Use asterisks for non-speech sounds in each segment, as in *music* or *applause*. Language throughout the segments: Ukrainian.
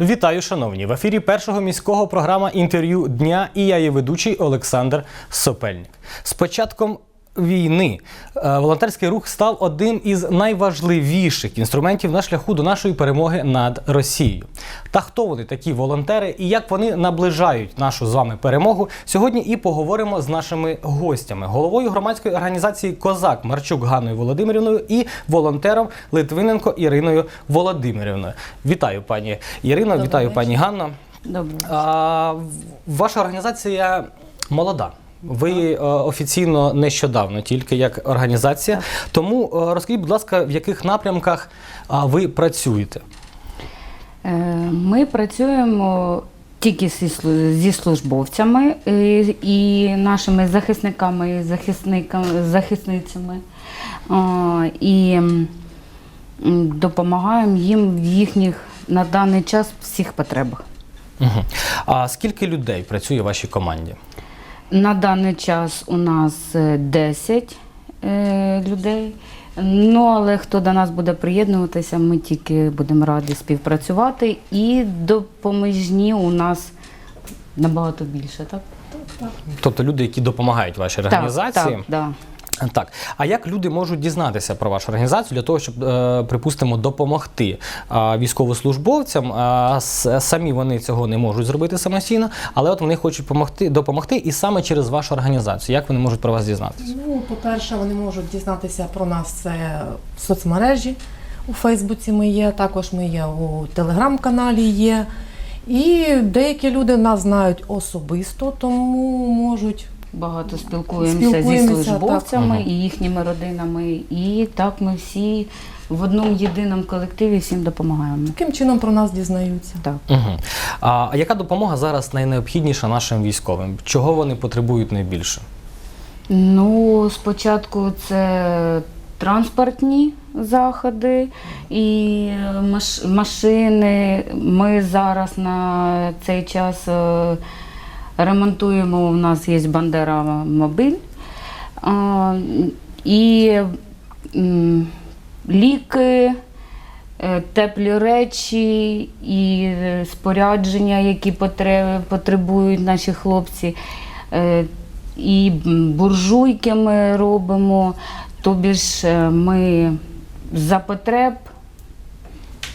Вітаю, шановні! В ефірі першого міського програма інтерв'ю дня і я є ведучий Олександр Сопельник. З початком війни е, волонтерський рух став одним із найважливіших інструментів на шляху до нашої перемоги над Росією. Та хто вони такі волонтери і як вони наближають нашу з вами перемогу? Сьогодні і поговоримо з нашими гостями, головою громадської організації Козак Марчук Ганною Володимирівною і волонтером Литвиненко Іриною Володимирівною. Вітаю, пані Ірино, Добрий вітаю, пані Ганно. Добре. А, ваша організація молода. Ви е, офіційно нещодавно, тільки як організація. Тому е, розкажіть, будь ласка, в яких напрямках ви працюєте? Е, Ми працюємо тільки зі службовцями і нашими захисниками і захисниками, захисницями. І допомагаємо їм в їхніх на даний час всіх потребах. Угу. А скільки людей працює в вашій команді? На даний час у нас е, 10 е, людей. Ну, але хто до нас буде приєднуватися, ми тільки будемо раді співпрацювати. І допоміжні у нас набагато більше, так? Тобто люди, які допомагають вашій організації? Так, так, да. Так. А як люди можуть дізнатися про вашу організацію для того, щоб, е, припустимо, допомогти військовослужбовцям? Самі вони цього не можуть зробити самостійно, але от вони хочуть допомогти, допомогти і саме через вашу організацію. Як вони можуть про вас дізнатися? Ну, по-перше, вони можуть дізнатися про нас в соцмережі. У Фейсбуці ми є, також ми є у телеграм-каналі є. І деякі люди нас знають особисто, тому можуть. Багато спілкуємося, Спілкуємося, зі службовцями так. і їхніми родинами. І так ми всі в одному єдиному колективі всім допомагаємо. Таким чином про нас дізнаються. Так. Угу. А яка допомога зараз найнеобхідніша нашим військовим? Чого вони потребують найбільше? Ну, спочатку це транспортні заходи і машини. Ми зараз на цей час е, ремонтуємо. У нас є Бандера Мобіль. І ліки, е, теплі речі і е, спорядження, які потребують наші хлопці. Е, І буржуйки ми робимо, тобі ж ми за потреб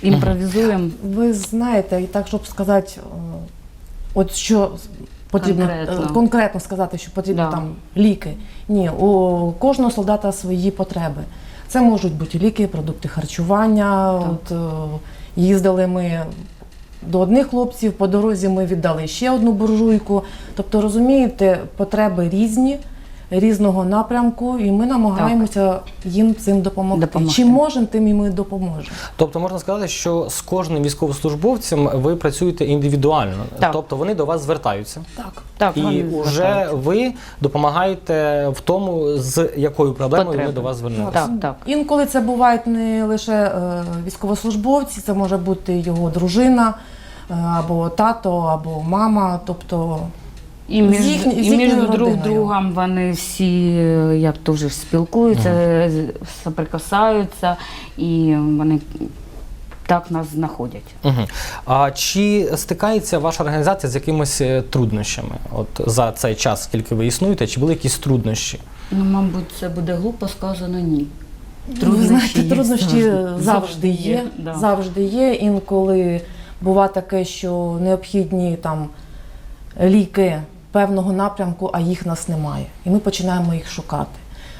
імпровізуємо. Ви знаєте, і так, щоб сказати, от що потрібно Конкретно. е, конкретно сказати, що потрібно Да. там ліки. Ні, у кожного солдата свої потреби. Це можуть бути ліки, продукти харчування. Так. От, е, їздили ми до одних хлопців, по дорозі ми віддали ще одну буржуйку. Тобто, розумієте, потреби різні. Різного напрямку, і ми намагаємося їм цим допомогти. Допомогти. Чим можемо, тим і ми допоможемо. Тобто можна сказати, що з кожним військовослужбовцем ви працюєте індивідуально, Так. тобто вони до вас звертаються. Так. Так, І вони вже звертаються. ви допомагаєте в тому, з якою проблемою вони Потреби. до вас звернулися. Так, так. Інколи це бувають не лише е, військовослужбовці, це може бути його дружина, е, або тато, або мама. Тобто І між, З з і між друг родиною. другом вони всі як то вже спілкуються, з- соприкасаються, і вони так нас знаходять. Угу. А чи стикається ваша організація з якимись е, труднощами? От за цей час, скільки ви існуєте, чи були якісь труднощі? Ну, мабуть, це буде глупо сказано ні. ви знаєте, є труднощі завжди. завжди є. да. Завжди є. Інколи буває таке, що необхідні там ліки певного напрямку, а їх нас немає. І ми починаємо їх шукати.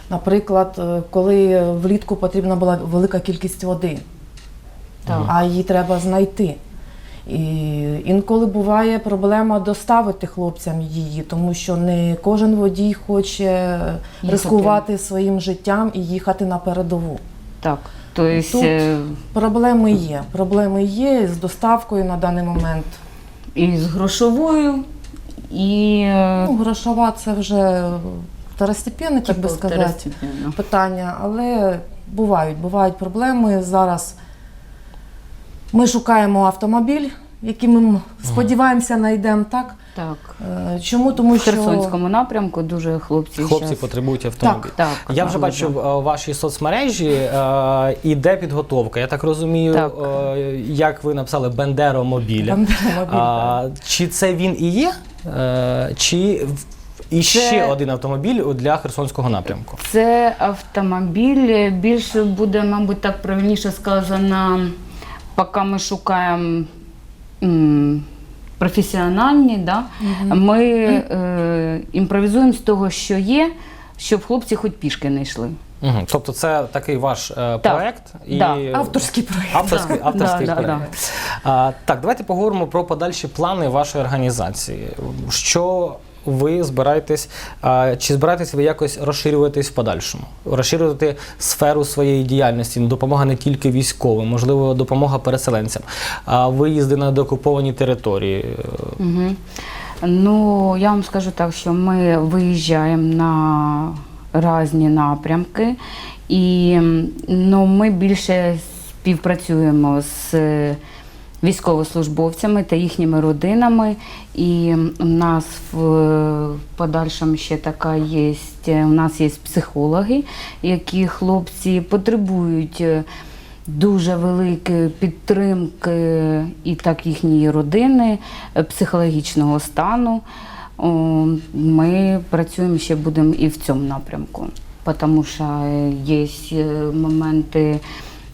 Наприклад, е, коли влітку потрібна була велика кількість води, Так. а її треба знайти. І інколи буває проблема доставити хлопцям її, тому що не кожен водій хоче Їхати. ризикувати своїм життям і їхати на передову. Так. Тобто, Тут- е, Проблеми є. Проблеми є з доставкою на даний момент. і з грошовою, і е, Ну, грошова це вже второстепенне, так би типу, сказати, питання, але бувають, бувають проблеми. Зараз ми шукаємо автомобіль, які ми сподіваємося знайдемо, так? Так. Е, Чому? Тому В що Херсонському напрямку дуже хлопці. Хлопці щас- потребують автомобіль. Так, Я вже дуже. бачу в вашій соцмережі е, іде підготовка. Я так розумію, Так. е, як ви написали Бендеромобіля. Бандеромобіль, А, чи це він і є? Е, чи в- і ще Це- один автомобіль для Херсонського напрямку? Це автомобіль. Більше буде, мабуть, так правильніше сказано, поки ми шукаємо м, професіональні, да? ми е, імпровізуємо з того, що є, щоб хлопці хоч пішки не йшли. Угу. Тобто це такий ваш е, проект і Да. авторський проєкт. авторський, Да, авторський да, да, проект. А, так, давайте поговоримо про подальші плани вашої організації. Що ви збираєтесь, а, чи збираєтесь ви якось розширюватись в подальшому? Розширювати сферу своєї діяльності, допомога не тільки військовим, можливо, допомога переселенцям, а виїзди на деокуповані території. Угу. Ну, я вам скажу так, що ми виїжджаємо на різні напрямки, і ну, ми більше співпрацюємо з військовослужбовцями та їхніми родинами. І у нас в подальшому ще така є, у нас є психологи, які хлопці потребують. е, дуже великої підтримки і так їхньої родини, е, психологічного стану. Ми працюємо ще будемо і в цьому напрямку, тому що є е, моменти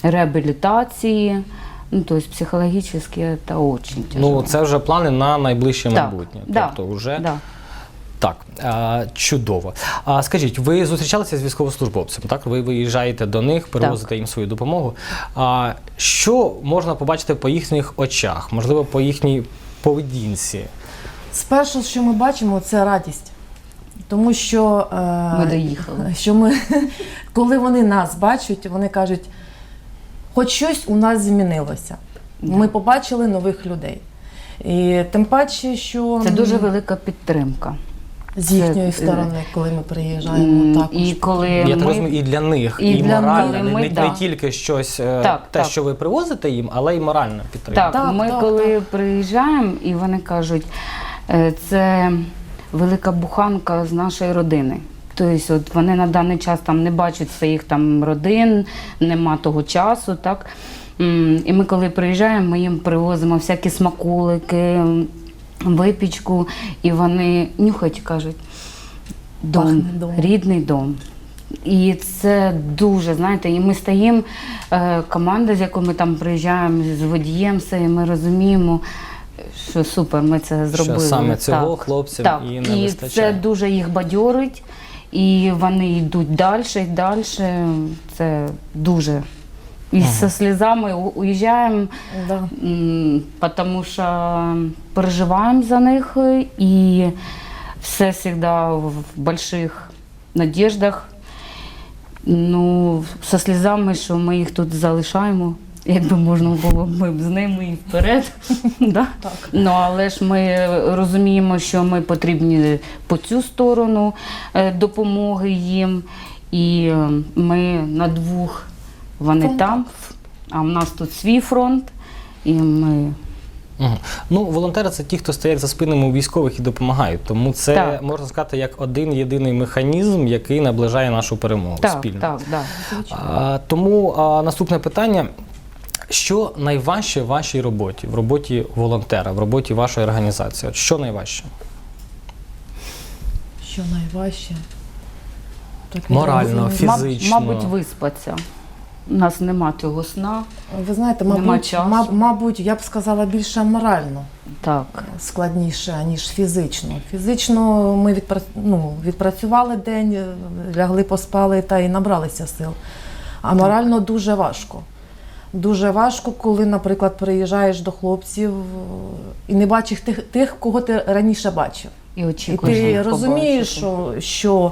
реабілітації, ну, тобто психологічні це дуже тяжело. Ну, це вже плани на найближче Так, майбутнє. да, Тобто, вже да. Так, а, чудово. А скажіть, ви зустрічалися з військовослужбовцем, так? Ви виїжджаєте до них, перевозите їм свою допомогу. А що можна побачити по їхніх очах, можливо, по їхній поведінці? Спершу, що ми бачимо, це радість. Тому що, е, Ми доїхали. що ми, *laughs* коли вони нас бачать, вони кажуть, хоч щось у нас змінилося. Ми побачили нових людей. І тим паче, що Це дуже велика підтримка. з їхньої це- сторони, коли ми приїжджаємо, також. І коли Я так ми... розумію, і для них, і, і для морально, не, ми, не, да. не тільки щось, е, Так, те, так. що ви привозите їм, але й моральна підтримка. Так, Так, ми так, коли так. приїжджаємо, і вони кажуть, це велика буханка з нашої родини. Тобто, от вони на даний час там не бачать своїх там родин, нема того часу, так. І ми, коли приїжджаємо, ми їм привозимо всякі смаколики, випічку, і вони нюхають і кажуть, дом, домом. рідний дом. І це дуже, знаєте, і ми стаємо, е, команда, з якою ми там приїжджаємо з водієм, все, і ми розуміємо, що супер, ми це зробили. саме цього хлопцям так. і не і вистачає. це дуже їх бадьорить, і вони йдуть далі і далі. Це дуже. І зі слізами уїжджаємо, Да. М, потому що переживаємо за них і все завжди в больших надіждах. Ну, со слізами, що ми їх тут залишаємо. Якби можна було, ми б з ними і вперед. *laughs* да? Так. Ну, але ж ми розуміємо, що ми потрібні по цю сторону е, допомоги їм. І е, ми на двох, вони Фронтах. там, а в нас тут свій фронт, і ми. Ну, волонтери це ті, хто стоять за спинами у військових і допомагають. Тому це Так. можна сказати як один єдиний механізм, який наближає нашу перемогу так, спільно. так, да. А, тому а, наступне питання. Що найважче в вашій роботі, в роботі волонтера, в роботі вашої організації? От що найважче? Що найважче? Так, Морально, відразу- Маб- фізично. Мабуть, виспаться. У нас нема цього сна. Ви знаєте, Нема мабуть, часу. маб- мабуть, я б сказала більше морально. Так. складніше, ніж фізично. Фізично ми відпра... ну, відпрацювали день, лягли, поспали та й набралися сил. А морально дуже важко. Дуже важко, коли, наприклад, приїжджаєш до хлопців е, і не бачиш тих, тих кого ти раніше бачив. І І ти розумієш, що, що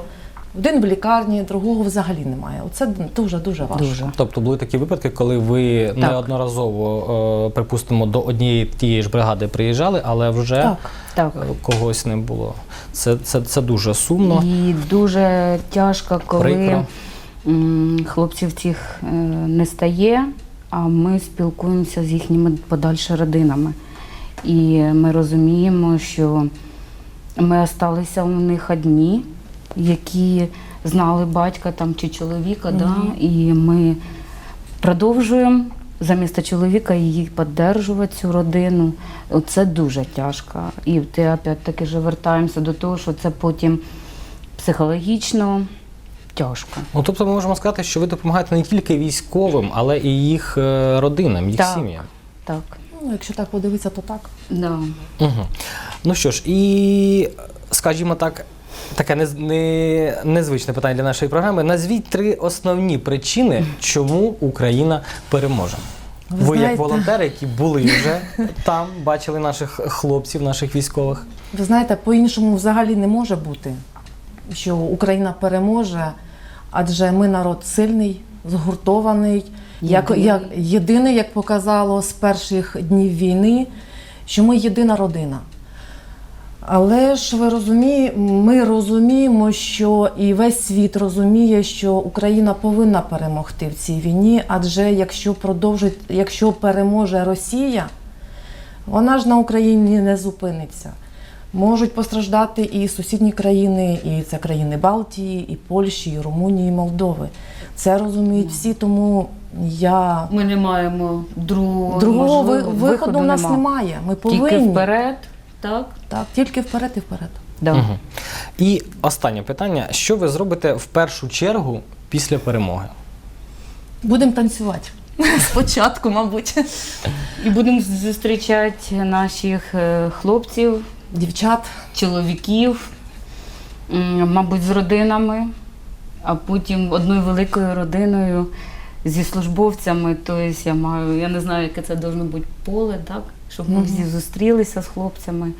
один в лікарні, другого взагалі немає. Оце дуже-дуже важко. Дуже. Тобто були такі випадки, коли ви неодноразово, е, припустимо, до однієї тієї ж бригади приїжджали, але вже Так. Так. е, когось не було. Це, це, це дуже сумно. І дуже тяжко, коли Прикро. хлопців цих не стає, а ми спілкуємося з їхніми подальшими родинами. І ми розуміємо, що ми осталися у них одні, які знали батька там чи чоловіка, да? і ми продовжуємо замість чоловіка її підтримувати, цю родину. Це дуже тяжко. І ти опять-таки вертаємося до того, що це потім психологічно тяжко. Ну, тобто ми можемо сказати, що ви допомагаєте не тільки військовим, але і їх е, родинам, їх Так. сім'ям. Так. Ну, якщо так подивитися, то так. Да. Угу. Ну що ж, і скажімо так, таке нез- не, незвичне питання для нашої програми. Назвіть три основні причини, чому Україна переможе. Ви Ви, як волонтери, які були вже там, бачили наших хлопців, наших військових. Ви знаєте, по-іншому взагалі не може бути, що Україна переможе, адже ми народ сильний, згуртований, як, Єдиний. як, єдиний, як показало з перших днів війни, що ми єдина родина. Але ж ви розуміє, ми розуміємо, що і весь світ розуміє, що Україна повинна перемогти в цій війні, адже якщо продовжить, якщо переможе Росія, вона ж на Україні не зупиниться. Можуть постраждати і сусідні країни, і це країни Балтії, і Польщі, і Румунії, і Молдови. Це розуміють всі, тому я Ми не маємо другого, другого ви- можливо, виходу у нас нема. немає. Ми Тільки повинні вперед, так? так, тільки вперед і вперед. Да. Угу. І останнє питання: що ви зробите в першу чергу після перемоги? Будемо танцювати. *laughs* Спочатку, мабуть. І будемо зустрічати наших е, хлопців, Дівчат. чоловіків, мабуть, з родинами, а потім одною великою родиною зі службовцями. Тобто я маю, я не знаю, яке це должно бути поле, так? Щоб ми всі зустрілися з хлопцями.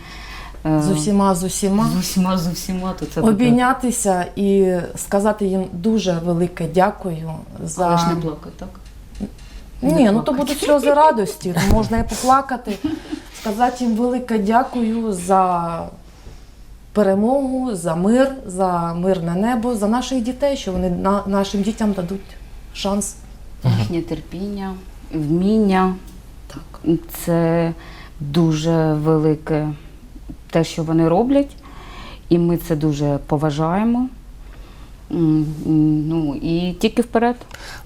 е, З усіма, з усіма. З усіма, з усіма. То це. Обійнятися і сказати їм дуже велике дякую за. Але ж не плакати, так? Ні, ну то будуть сльози радості, то можна і поплакати. *laughs* Сказати їм велике дякую за перемогу, за мир, за мирне небо, за наших дітей, що вони на, нашим дітям дадуть шанс. Їхнє терпіння, вміння. Так. Це дуже велике те, що вони роблять, і ми це дуже поважаємо. Ну і тільки вперед.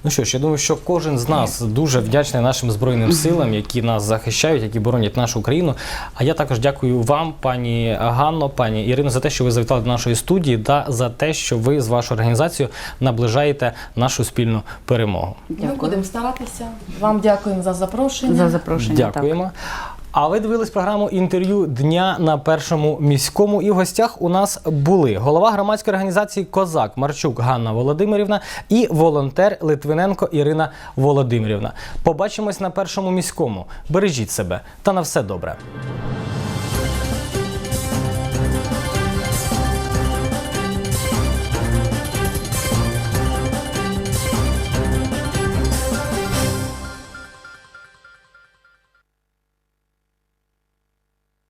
Ну що ж, я думаю, що кожен з нас дуже вдячний нашим збройним силам, які нас захищають, які боронять нашу країну. А я також дякую вам, пані Ганно, пані Ірино, за те, що ви завітали до нашої студії, та за те, що ви з вашою організацією наближаєте нашу спільну перемогу. Ми будемо старатися. Вам дякуємо за запрошення. за запрошення. Дякуємо. А ви дивились програму інтерв'ю дня на першому міському. І в гостях у нас були голова громадської організації Козак Марчук Ганна Володимирівна і волонтер Литвиненко Ірина Володимирівна. Побачимось на першому міському. Бережіть себе та на все добре.